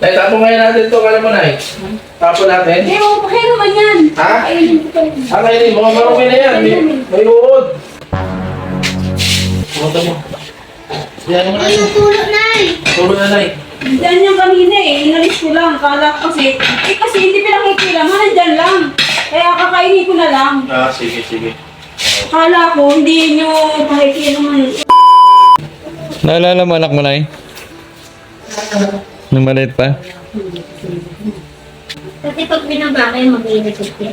Nay, tapo ngayon natin ito. Alam mo, Nay. Tapo natin. Eh, okay naman yan. Ha? Ayun ko pa. Ah, kainin mo. Marumi na yan. May, may uod. Pumunta mo. Yan mo na Ay, yun. tutulog na eh. Tulog na, Nay. Diyan yung kanina eh. Inalis ko lang. Kala ko kasi, eh kasi hindi pinakikila mo. Nandyan lang. Kaya kakainin ko na lang. Ah, sige, sige. Kala ko, hindi nyo pakikila naman. Naalala mo anak mo, Nay? Nung maliit pa? Kasi pag binaba kayo, mag-iinit siya.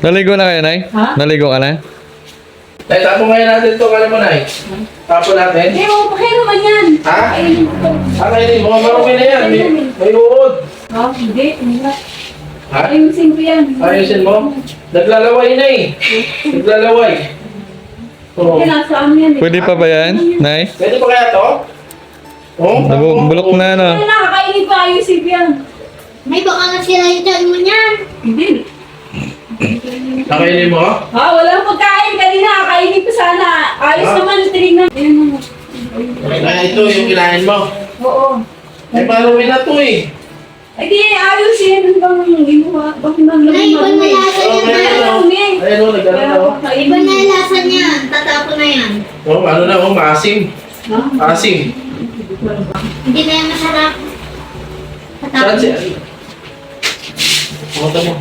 Naligo na kayo, Nay? Ha? Naligo ka na? Nay, tapo ngayon natin ito. Alam mo, Nay. Tapo natin. Eh, okay naman yan. Ha? Ayun pa. Ah, kainin mo. Marumi na yan. May, may uod. Ha? Hindi. Hindi. Ha? Ayusin ko yan. Ayusin mo. Naglalaway na eh. Naglalaway. Oo. Yan eh. Pwede pa ba yan, Nay? Pwede pa kaya to? Oh, Nabu- bulok na, no? Ano nakakainin ko ayusin ko yan. May baka nga sila yung tiyan mo niyan. Hindi. Nakainin mo? Ha? Walang pagkain kanina. Kakainin ko sana. Ayos Ha? naman. Tinignan. Ayun mo. Kaya ito yung kinain mo. Oo. Ay, marumi na to eh. Ay, di ayos yan. Ano bang ginawa? Bakit nang Nay, iba na lasa Oh, niyan. meron, oh. Marumi. Ayun o, nagano na oh. Iba na yung lasa niyan. Tatapo na yan. Oh, ano na oh, maasim. Ha? Asim. Hindi na yan masarap. Saan Tatapo. si... Pumunta mo.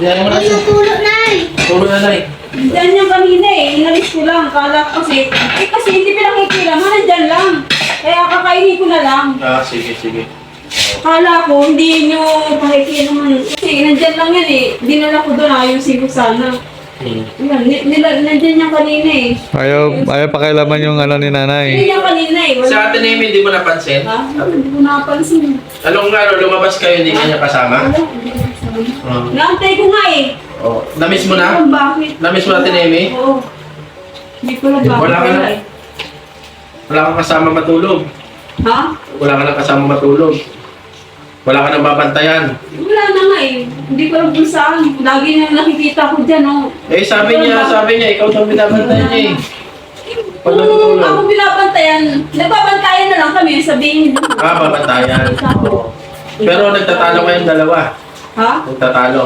Yan mo na Ay, yun. tutulog na eh. Tulog na Nay. Diyan yung kanina eh. Inalis ko lang. Kala ko kasi, eh kasi hindi pinakikila mo. Nandyan lang. Kaya kakainin ko na lang. Ah, sige, sige. Kala ko, hindi nyo pakikila naman. Kasi nandyan lang yan eh. Dinala ko doon. Ayusin ko sana. Hmm. Nila, nandyan yung kanina eh. Ayaw, ayaw pakialaman yung ano ni nanay. yung kanina eh. Wala. Sa ate Nemi, hindi mo napansin? Ha? Hindi ko napansin. Anong ano, lumabas kayo, hindi kanya kasama? Wala, hindi ko napansin. Oh. Naantay ko nga eh. oh. Namiss mo Hindi na? bakit. Namiss mo ate Nemi? Oo. Hindi ko alam bakit. Wala ka na. Wala kang kasama matulog. Ha? Wala ka nang kasama matulog. Wala ka nang babantayan. Wala na nga eh. Hindi ko alam kung saan. Lagi na nakikita ko dyan, oh. Eh, sabi niya, sabi niya, ikaw daw binabantayan niya eh. Pag Kung natutulog. ako binabantayan, nagbabantayan na lang kami, sabihin. Ah, babantayan. Oo. Pero nagtatalo kayong dalawa. Ha? Nagtatalo.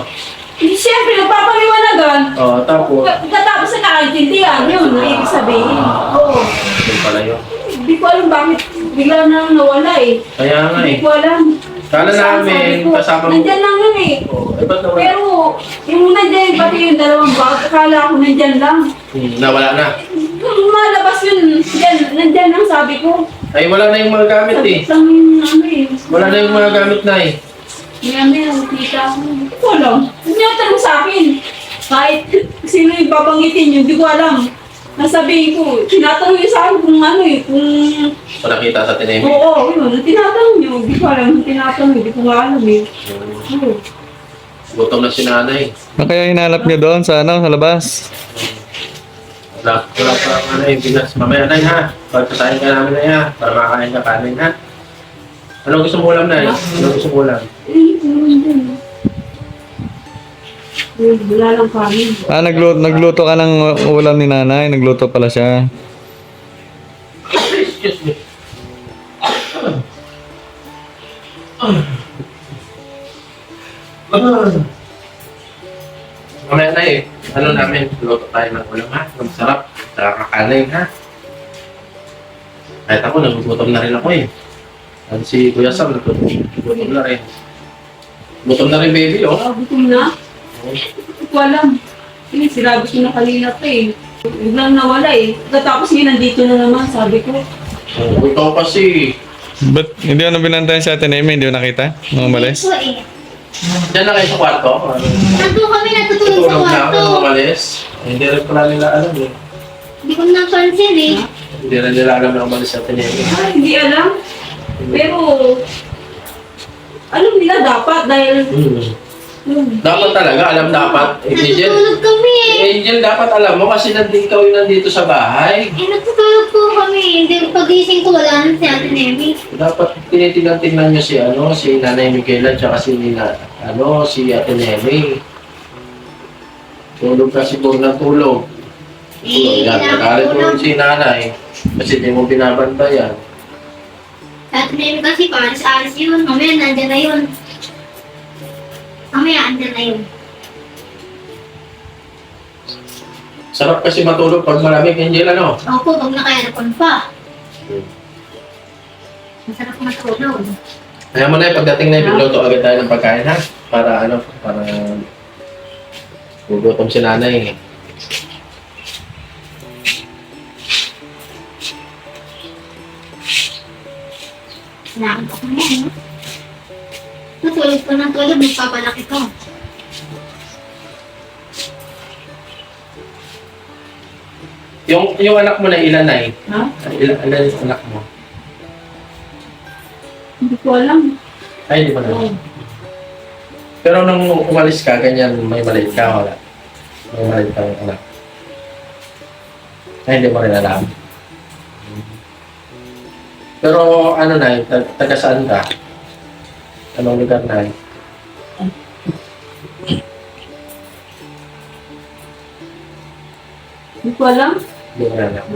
Hindi, siyempre, nagpapaliwanagan. Oo, tapos. Pagkatapos na nakaintindihan, yun, ang ibig sabihin. Oo. Yun pala yun. Hindi ko alam bakit bigla na nawala eh. Kaya nga Hindi eh. ko alam. Kala namin, kasama mo. Nandyan lang yun eh. Oo, eh, ba't nawala? Pero, yung nandyan, pati yung dalawang bag, akala ko nandyan lang. Hmm, nawala na. Malabas yun, yan, nandyan lang sabi ko. Ay, wala na yung mga gamit eh. Lang yung ano eh. Wala na yung mga gamit na eh. Na yung tita ko. Hindi ko alam. Hindi ako tanong sa akin. Kahit sino yung babangitin yun, hindi ko alam. Nasabihin ko, tinatanong yun sa akin kung ano eh, kung kita sa tinemi. oo, yun, tinatanong yun, hindi ko alam, tinatanong, hindi ko nga alam eh. Oo. Gutom na si nanay. Ano kaya hinanap niyo doon sa ano, sa labas? Wala, wala pa ang ano yung bigas. Mamaya na ha. Pagkasahin ka namin na ha. Para makakain ka kanin ha. Anong gusto mo ulam na eh? Anong gusto mo ulam? Eh, meron din. Eh, Wala lang kami. Ah, nagluto, nagluto ka ng ulam ni nanay. Nagluto pala siya. Excuse me. Mamaya na eh. Ano namin, luto tayo ng ulam ha. Ang sarap. Nakakakanin ha. Kahit ako, nagugutom na rin ako eh. At si Kuya Sam, nagugutom na rin. Gutom na rin baby oh. Ah, gutom na? Hindi ko alam. Eh, sinabi ko na kanina pa eh. Biglang nawala eh. Tapos ngayon nandito na naman, sabi ko. Oh, ikaw kasi. Ba't hindi ano binantayan si Ate Nemi? Hindi ko nakita? Nung umalis? Eh. Diyan na kayo sa kwarto. Nandun kami natutulog sa Tulog na kwarto. ako umalis. Hindi rin pala nila alam eh. Hindi ko napansin eh. Hindi rin nila alam na umalis sa Tinemi. Ay, hindi alam. Pero, alam nila dapat dahil hmm, Dapat talaga, alam dapat. Eh, Angel, Natutulog kami eh. Angel, dapat alam mo kasi nandito ikaw yung nandito sa bahay. Eh, natutulog po kami. Hindi, pagising ko wala na si Ate Nemi. Dapat tinitingnan-tingnan nyo si ano, si Nanay Miguela tsaka si Nina, ano, si Ate Nemi. Tulog ka siguro ng tulog. Tulog Eh, yan. Mo pinapatulog. si Nanay kasi di mo binabantayan. At maybe kasi paalis-alis yun. Mamaya nandyan na yun. Mamaya andyan na yun. Sarap kasi matulog pag malamig, Angel, ano? Opo, pag naka-aircon pa. Masarap matulog. Kaya mo na yung pagdating na yung bigloto agad tayo ng pagkain, ha? Para ano, para gugutom si nanay, eh. Nakakot ko na yan. no? Tutulog ko ng tulog, magpapalaki ko. Yung, yung anak mo na ilan, Nay? Ha? Ilan, ilan yung anak mo? Hindi ko alam. Ay, hindi mo na. Pero nung umalis ka, ganyan, may maliit ka, wala. May maliit ka anak. Ay, hindi mo rin alam. Pero ano na, tag taga saan ka? Anong lugar na? Hindi ko alam. Hindi rin alam.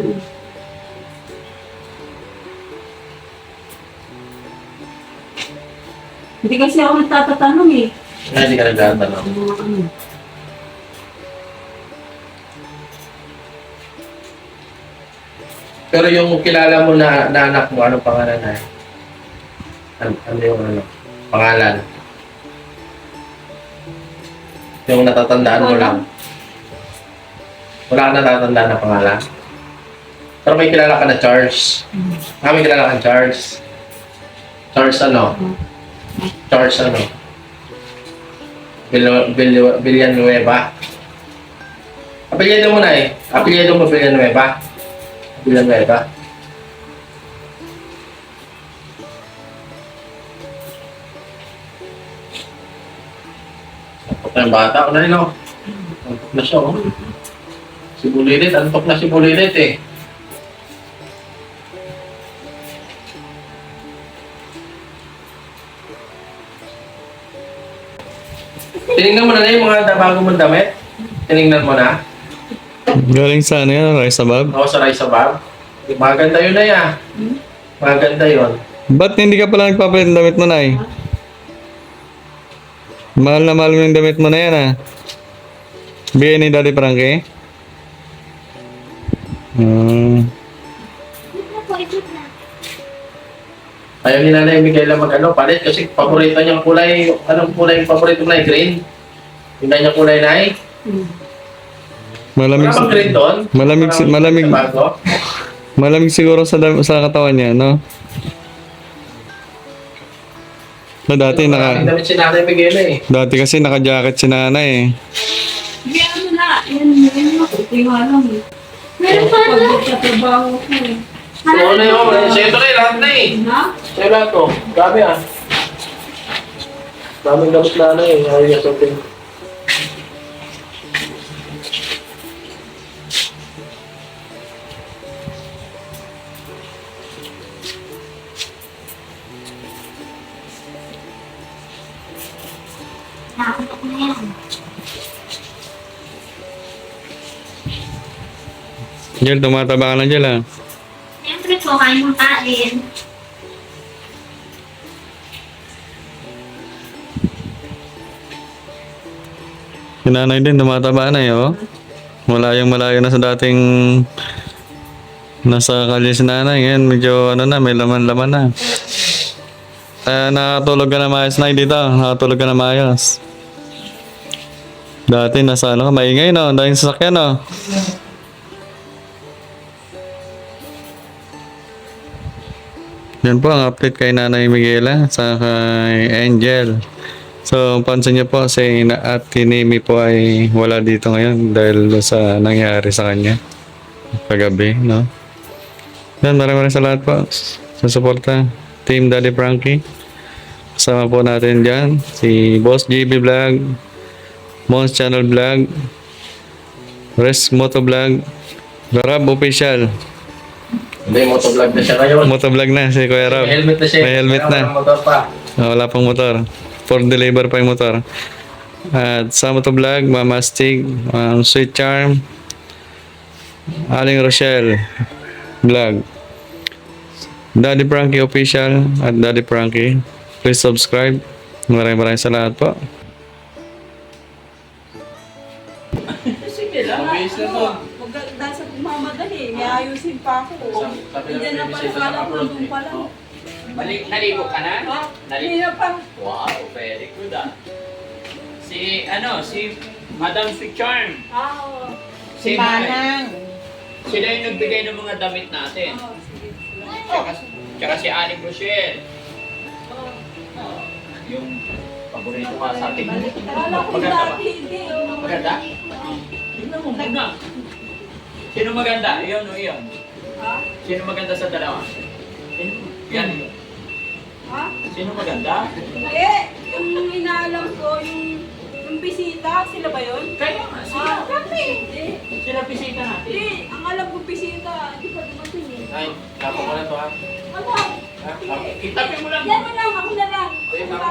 Hindi kasi ako nagtatatanong eh. Hindi ka nagtatanong. Ano. Pero yung kilala mo na, na anak mo, anong pangalan na? Ano, ano yung ano? Pangalan? Yung natatandaan mo lang. Wala ka natatandaan na pangalan? Pero may kilala ka na Charles. Ah, may kilala ka Charles. Charles ano? Charles ano? Bil Bil Villanueva. Apelyido mo na eh. Apelyido mo Villanueva. Villanueva. Antok na yung bata ko na yun, oh. Antok na siya, oh. Si Bulilit, antok na si eh. Mga bago mong damit? Mo na? Galing sa ano yan, rice abab? Ako sa Raisa Bab. Maganda yun na yan. Maganda yun. Ba't hindi ka pala nagpapalit ng damit mo, Nay? Mahal na mahal mo yung damit mo na yan, ah. Bigay ni Daddy Frankie? Hmm. Na na. Ayaw ni Nanay Miguel mag ano, palit kasi paborito niyang kulay, anong kulay yung paborito na green? Yung kanyang kulay na eh. Malamig, Wala bang doon? malamig, si- malamig, Bago? malamig siguro sa, dam- sa katawan niya, no? Na dati Maraming naka, damit si Nanay Miguel eh. dati kasi naka-jacket si nanay eh. Hindi ano na. Yan, yan yung eh. Meron pa na. nagtatrabaho ko eh. So ano yun? Sa'yo to na eh, lahat na eh. Ha? Sa'yo lahat to. Dami ah. Daming damit na ano eh. Ayaw niya something. Jel, tumataba ka na Jel, ah. Siyempre po, kain ng kain. Si nanay din, tumataba na eh, oh. Malayong malayo na sa dating nasa kalye si nanay. Ngayon, medyo ano na, may laman-laman na. Kaya nakatulog ka na maayos na dito. Nakatulog ka na maayos. Dati nasa ano ka, maingay no, dahil sasakyan no. Yan po ang update kay Nanay Miguela sa kay Angel. So, pansin niyo po si na at Nemi po ay wala dito ngayon dahil sa nangyari sa kanya kagabi, no? Yan, maraming maraming salamat po sa suporta. Team Daddy Frankie. Kasama po natin dyan si Boss GB Vlog, Mons Channel Vlog, Res Moto Vlog, Garab Official. Hindi, motovlog na siya ngayon. Moto Vlog na si Kuya Rob. May helmet na siya. May helmet Wala na. pang motor pa. Ah, wala pang motor. For deliver pa yung motor. At sa moto vlog, Mama Stig, um, Sweet Charm, Aling Rochelle vlog. Daddy Frankie Official at Daddy Frankie. Please subscribe. Maraming maraming salamat po. Sige lang. Mabilis na to. Huwag ka dahil sa mamadali. May ayusin pa ako. Sabi Hindi na may pala sa kala ko abroad doon eh. pa lang. Nali- naligo ka na? Ha? Naligo. Hindi na pa. Wow, very good ah. Si, ano, si Madam Sweet Charm. Ah, Si Manang. Sila yung nagbigay ng mga damit natin. oh, sige. Tsaka, tsaka si Aling Rochelle. Oh. Oh, yung paborito ka sa. Kala ko Maganda ba? dati hindi. Maganda? Tignan mo muna. Sino maganda? Iyon o iyon? Sino maganda sa dalawa? Sino? Yan. Ha? Sino maganda? Eh, yung inaalam ko, yung, yung bisita, sila ba yun? Kaya nga, Ah, sila. kami. Hindi. Sila bisita natin. Hindi, ang alam ko bisita, hindi pa dumating eh. Ay, tapos mo na to ha. Ano? Ha? Sige. Itabi mo lang. Yan mo lang, ako na lang. To. Ako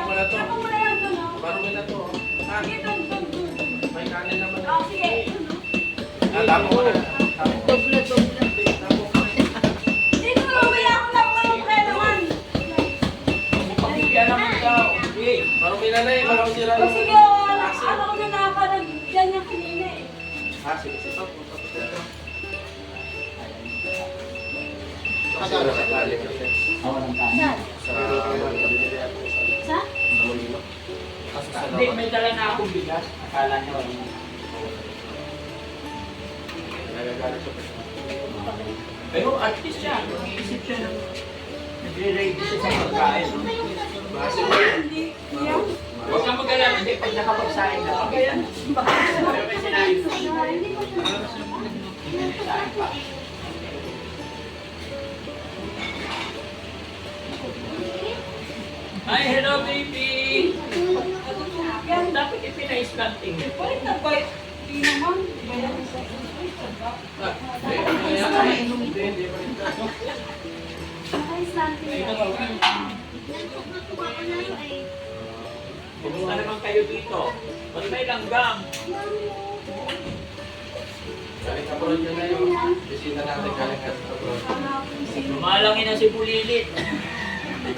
sa Hindi, may dala na akong bigas. Akala niya wala na. Pero at least siya, nag-iisip siya ng nagre-ready siya sa pagkain. Base Hindi. Huwag kang mag-alala, hindi pag nakapagsahin na. Yan. Pero may sinabi ko. Sahin pa. Hi, hello baby! Yan, dapat ipinais-planting mo. Balik na ba? Hindi naman. Di ba yan? Ay, saga. Kumusta naman kayo dito? Ba't may langgam? Galing abroad yun na yung bisita natin galing abroad. Hanapin sino. Lumalangin na si Bulilit.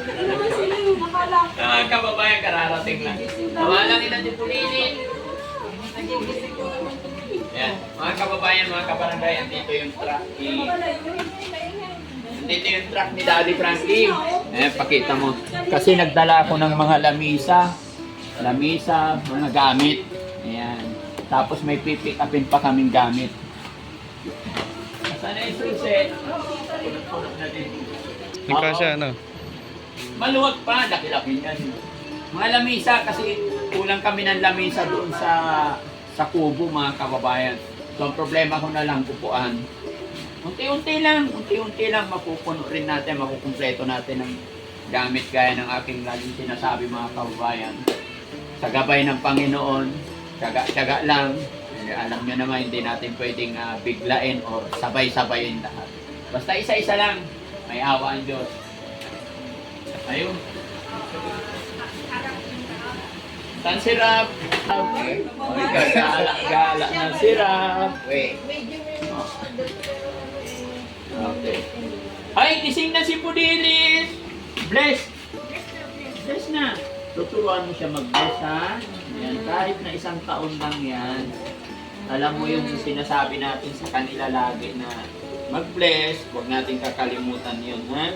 Ano naman sila yung nakala? Mga kababayan, kararating lang. Lumalangin na si Bulilit. Nagigising ko naman ito. Yan. Mga kababayan, mga kabarangay, andito yung truck ni... Andito yung truck ni Daddy Frankie. Eh, pakita mo. Kasi nagdala ako ng mga lamisa. Lamisa, mga gamit. Ayan. Tapos may pipick upin pa kaming gamit. Sana yung suset. Punot-punot na din. Yung kasya, ano? Maluwag pa, laki-laki niyan. Mga lamisa kasi kulang kami ng lamisa doon sa sa kubo mga kababayan. So ang problema ko na lang upuan. Unti-unti lang, unti-unti lang mapupuno rin natin, makukumpleto natin ng gamit gaya ng aking laging sinasabi mga kababayan. Sa gabay ng Panginoon, tsaga-tsaga lang. Eh, Alam nyo naman, hindi natin pwedeng ah, biglain or sabay-sabayin lahat. Basta isa-isa lang, may awa ang Diyos. Ayun. San sirap? Okay. Gala-gala ng sirap. Wait. Okay. Ay, gising na si Pudilis! Bless! Bless na. Tuturuan mo siya mag-bless, ha? Yan. Kahit na isang taon lang yan. Alam mo yung sinasabi natin sa kanila lagi na mag-bless, huwag natin kakalimutan yun, ha?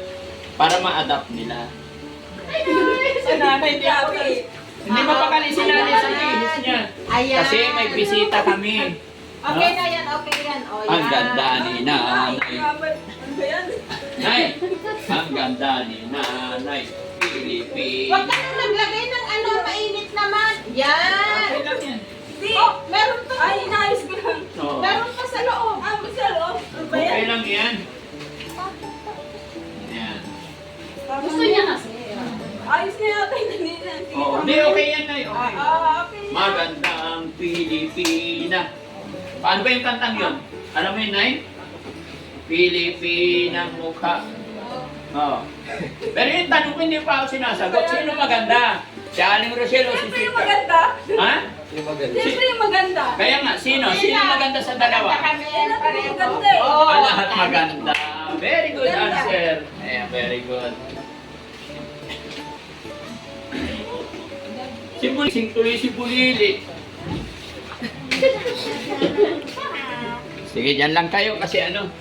Para ma-adapt nila. Sa nanay, di ako Hindi mapakali si nanay sa bihis niya. Ayan. Kasi may bisita kami. Okay na yan, okay yan. O, yan. Ang ganda ni nanay. Ano? Nay, ang ganda ni nanay. Pilipin. Huwag ka nang naglagay ng ano, mainit naman. Yan. Okay lang yan. Hindi. Oh, meron pa. Ay, inayos ko lang. Oo. Meron pa sa loob. Ah, basta loob. Ano? Okay lang yan. Yan. Gusto niya kasi. Ayos na yata yung kanina. Oo, hindi, okay yan, Nay. Okay. Ah, okay. Magandang Pilipina. Paano ba yung kantang yun? Alam mo yun, Nay? Pilipinang mukha. Oo. Pero yung tanong ko hindi pa ako sinasagot. Sino maganda? Si Aling Rochelle o si Siyempre yung maganda. Ha? Yung maganda. Siyempre yung maganda. Kaya nga, sino? Sino maganda sa dalawa? Kami, Eh, natin pareho. maganda eh. Oo. Ah, lahat maganda. very good answer. Ayan, very good. Si Bulising tuloy si Bulili. Sige, dyan lang kayo kasi ano.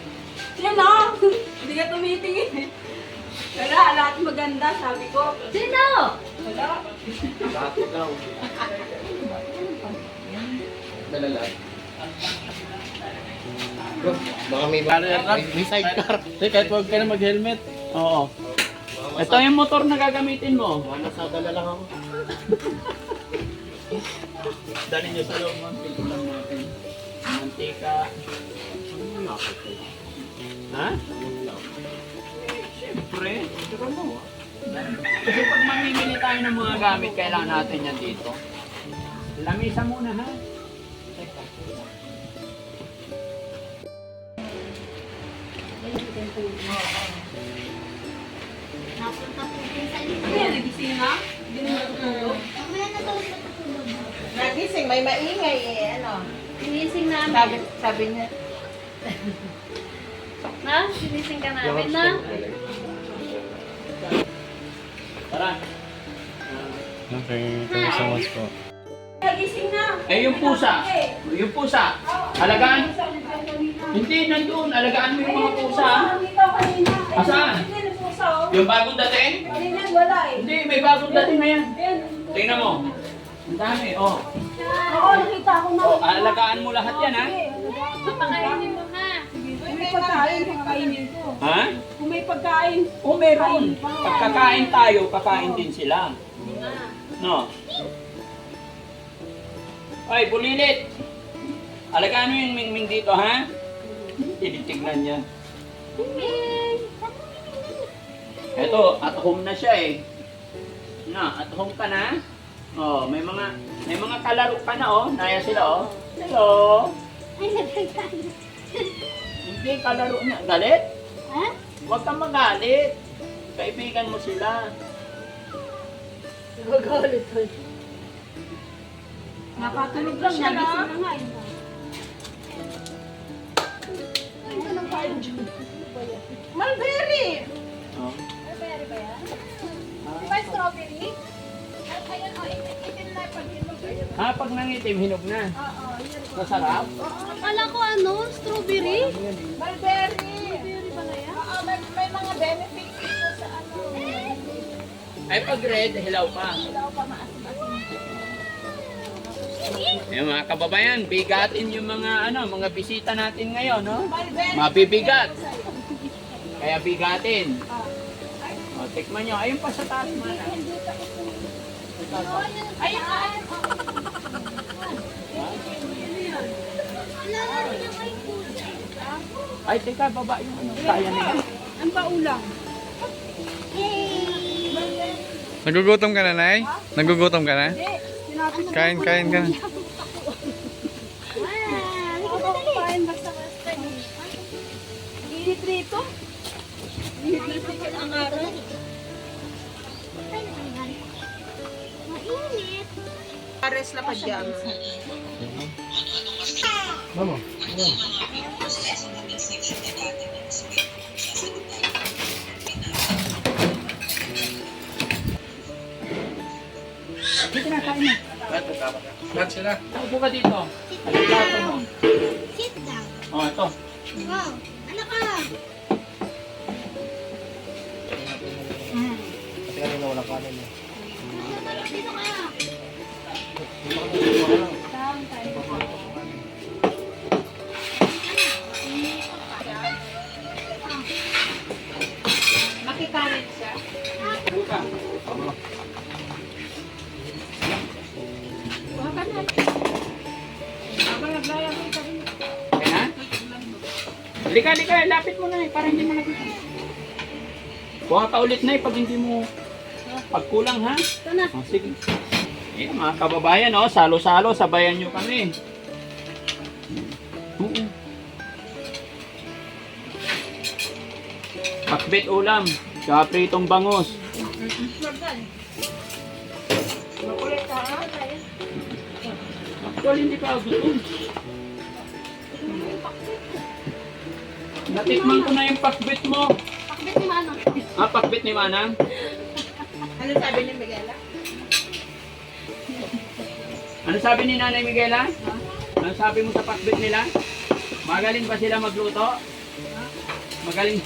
Yan na. Hindi ka tumitingin. Wala, lahat maganda, sabi ko. Sino? Wala. Lahat daw. Dalalat. Baka may may, may sidecar. Hindi, kahit huwag ka na mag-helmet. Oo. Ito yung motor na gagamitin mo. Wala sa dala lang ako. Dali nyo sa loob mga lang natin. Mantika. Ha? Siyempre. Siyempre mo. Kasi pag mamimili tayo ng mga gamit, kailangan natin yan dito. Lamisa muna ha. Teka. Napunta po din sa Ano yan, nagising na? Nagising, may maingay eh, ano. Sinising Sabi, namin. sabi niya, Na? Sinising ka namin na? Tara. Okay, thank you so much po. Nagising na. Eh, yung pusa. Yung pusa. Alagaan. Hindi, nandun. Alagaan mo yung mga pusa. Asaan? Yung oh. Bagong dating? Kanina wala eh. Hindi, may bagong dating na yan. Tingnan mo. Ang dami, oh. Oo, nakita ko na. Oh, alagaan mo lahat yan, ha? Papakainin mo ha. Kung may pagkain, kakainin ko. Ha? Kung may pagkain, O meron. Pagkakain tayo, kakain din sila. No? Ay, bulilit. Alagaan mo yung mingming dito, ha? Tinitignan niya. Eto, at home na siya eh. Na, at home ka na. Oh, may mga may mga kalaro ka na oh. Naya sila oh. Hello. Ay, nagtagtayo. Hindi kalaro niya. Galit? Ha? Huwag kang magalit. Kaibigan mo sila. nakatulog lang siya na. na nga eh. Mulberry! Oh. Di ba strawberry? Ayun, oh, na pag hinog. Ha, pag nangitim, hinog na. Oo, yun. Masarap. Akala ko ano, strawberry? Mulberry! Strawberry pala yan? Oo, may, may mga benefits ito sa ano. Ay, pag red, hilaw pa. Daw pa maasim-asim. Yung mga kababayan, bigatin yung mga ano, mga bisita natin ngayon, no? Mulberry! Mabibigat. Kaya bigatin. Tikman nyo. Ayun pa sa taas, mana. Ay, ay, Ay, teka, baba yung ano. Kaya na yan. Ang paulang. Nagugutom ka na, Nay? Nagugutom ka na? Kain, kain ka na. Pares na pa dyan. Mamo. Dito na, kain na. Lahat sila. Upo ka dito. Ano plato mo? Sit down. O, ito. Wow, ano ka? Kasi kanina wala kanin eh. Dito ka. Makikanin siya. Buka. Okay na? Halika, halika. Lapit mo na eh. Para hindi malapit. Kuha ka ulit na eh pag hindi mo pagkulang ha. Ito na. O, sige. Eh, mga kababayan, oh, salo-salo, sabayan nyo kami. Oo. Pakbet ulam, tsaka pritong bangus. Makulit ka, ha? Actually, hindi pa gutom. Natikman ko na yung pakbit mo. Pakbit ni Manang. Ah, pakbit ni Manang? Ano sabi ni Miguela? Ano sabi ni Nanay Miguela? Ano sabi mo sa pakbit nila? Magaling ba sila magluto? Magaling.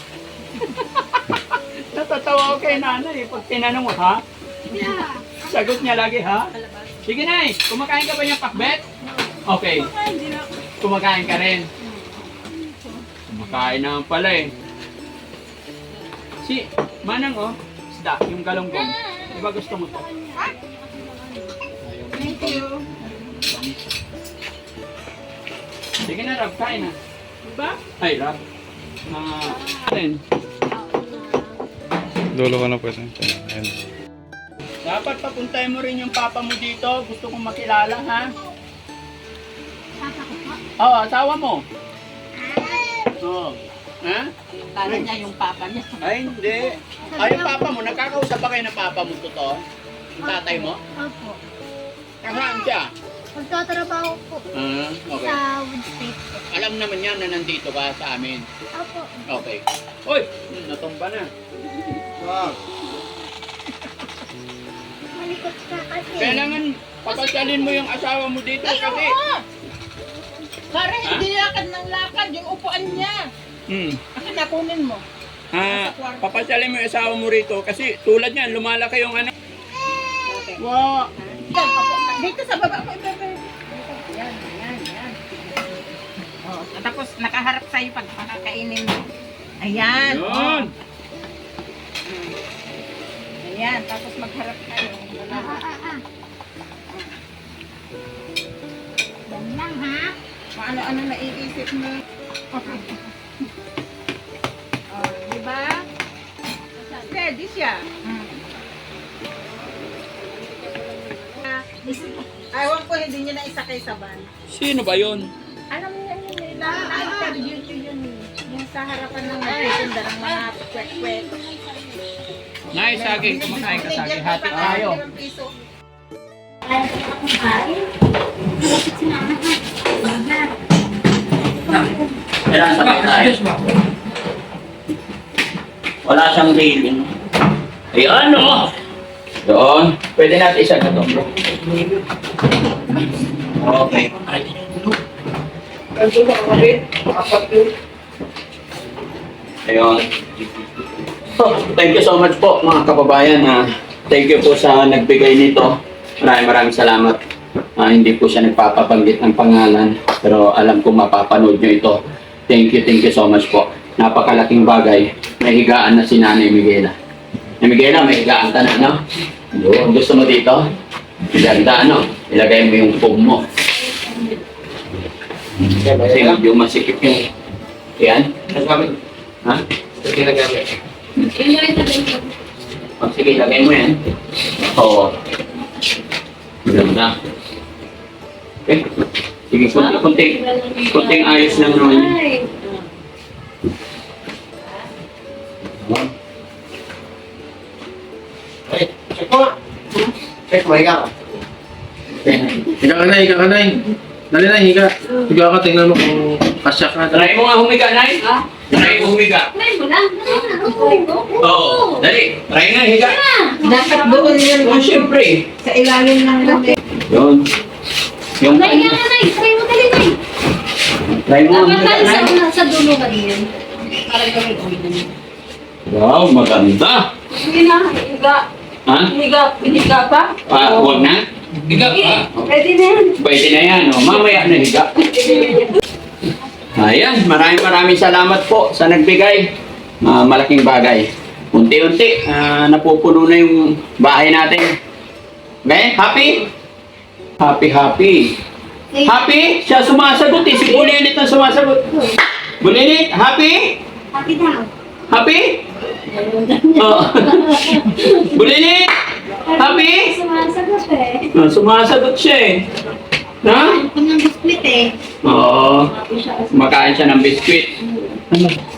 Natatawa ako kay Nanay pag tinanong mo, ha? Yeah. Sagot niya lagi, ha? Sige, Nay. Kumakain ka ba ng pakbet? Okay. Kumakain ka rin. Kumakain naman pala eh. Si Manang, oh. Isda, yung galonggong. Di ba gusto mo to? Thank you. Sige na, Rab. Kain na. Diba? Ay, Rab. Na, rin. Dulo ka na pwede. Ayan. Dapat papuntahin mo rin yung papa mo dito. Gusto kong makilala, ha? Papa ko po. Oo, asawa mo. Oo. Ha? Kala niya yung papa niya. Ay, hindi. Ay, yung papa mo, nakakausap ba kayo ng papa mo totoo? Yung tatay mo? Opo. Kasaan siya? Magtatrabaho po Ah, okay. sa wood state po. Alam naman niya na nandito ka sa amin. Opo. Okay. Uy, hmm, natumba na. Malikot ka kasi. Kailangan papasalin mo yung asawa mo dito Ay, kasi. oo! Parang hindi lakad ng lakad yung upuan niya. Hmm. Kasi nakunin mo. Ah, papasalin mo yung asawa mo rito kasi tulad niyan, lumalaki yung ano. Wow. Yan, papu- dito sa baba. Yan, yan, yan. Oh, tapos nakaharap sa'yo pag pakakainin mo. Ayan. Yun. Ayan, tapos magharap kayo. Ah, ah, ah, ah. Yan lang ha. Kung ano-ano naiisip mo. oh, di ba? Ready siya. Ah, Ewan ko, hindi niya na isakay sa van. Sino ba yun? Alam mo yan yun, nila, na-interview niyo yun. Yung sa harapan ng nagtitinda ng mga kwek-kwek. Nay, saging, kumakain ka saging. Hati tayo. Limang piso. Kaya ko na kumain. Malapit si mama ha. Kailangan sabay tayo. Wala siyang railing. Ayan, o! Doon. Pwede natin isa na to. Okay. Ayun. So, thank you so much po mga kababayan. na thank you po sa nagbigay nito. Maraming maraming salamat. Ah, hindi po siya nagpapabanggit ng pangalan. Pero alam ko mapapanood nyo ito. Thank you, thank you so much po. Napakalaking bagay. May higaan na si Nanay Miguela. Nanay Miguela, may higaan ka na, no? Yun, gusto mo dito? Ganda, ano? Ilagay mo yung foam mo. Kasi medyo masikip yung... Yan. Nagamit. Ha? Ito ginagamit. Oh, sige, lagay mo yan. Oo. Maganda. Okay. Sige, kunti, kunti, kunting ayos lang naman. yun. Ay, check mo nga. Check mo, higa ka. Higa ka na, higa ka na. Dali na, higa. Higa ka, tingnan mo kung kasya ka. Try mo nga humiga, Nay. Ha? Try mo humiga. Try mo lang. Try mo. Oo. Dali. Try nga, higa. Dapat doon yun Oh, siyempre. sa ilalim ng lupi. Yun. Yung Nay, nga Nay. Try mo dali, Nay. Try mo Dapat humiga, Nay. una- sa dulo ka din. Para gawin ko din. Wow, maganda. Sige na, higa. Ha? Higa, higa pa. Ah, huwag na. Higa ka. ready na yan. Pwede na yan, oh. mamaya na higa. Ayan, maraming maraming salamat po sa nagbigay. Ah, malaking bagay. Unti-unti, ah, napupuno na yung bahay natin. Okay, happy? Happy, happy. Happy? Siya sumasagot eh. Si Bulilit ang sumasagot. Bulilit, happy? Happy daw. Happy? Oh. Bulilit, happy? Sumasagot eh. Ah, sumasagot siya eh. Ha? Ang ng biskuit eh. Oo. Makain siya ng biskwit. Ano?